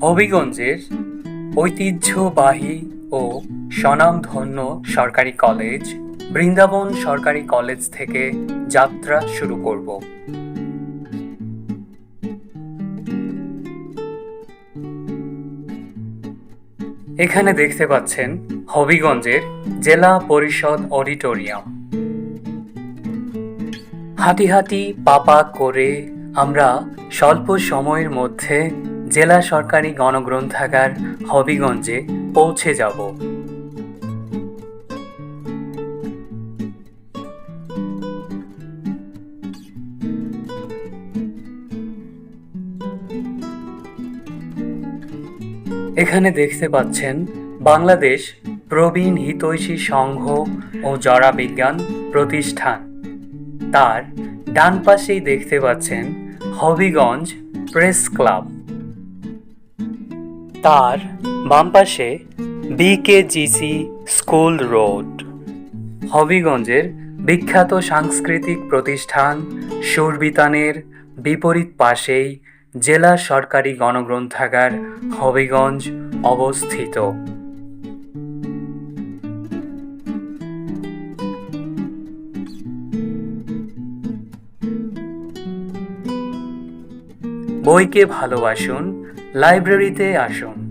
হবিগঞ্জের ঐতিহ্যবাহী ও স্বনামধন্য সরকারি কলেজ, বৃন্দাবন সরকারি কলেজ থেকে যাত্রা শুরু করব। এখানে দেখতে পাচ্ছেন হবিগঞ্জের জেলা পরিষদ অডিটোরিয়াম। হাঁটি হাঁটি পাপা করে আমরা স্বল্প সময়ের মধ্যে জেলা সরকারি গণগ্রন্থাগার হবিগঞ্জে পৌঁছে যাব। এখানে দেখতে পাচ্ছেন বাংলাদেশ প্রবীণ হিতৈষী সংঘ ও জরা বিজ্ঞান প্রতিষ্ঠান। তার ডান পাশেই দেখতে পাচ্ছেন হবিগঞ্জ প্রেস ক্লাব। তার বাম পাশে বিকেজিসি স্কুল রোড। হবিগঞ্জের বিখ্যাত সাংস্কৃতিক প্রতিষ্ঠান সুরবিতানের বিপরীত পাশেই জেলা সরকারি গণগ্রন্থাগার হবিগঞ্জ অবস্থিত। বইকে ভালোবাসুন লাইব্রেরিতে আসুন।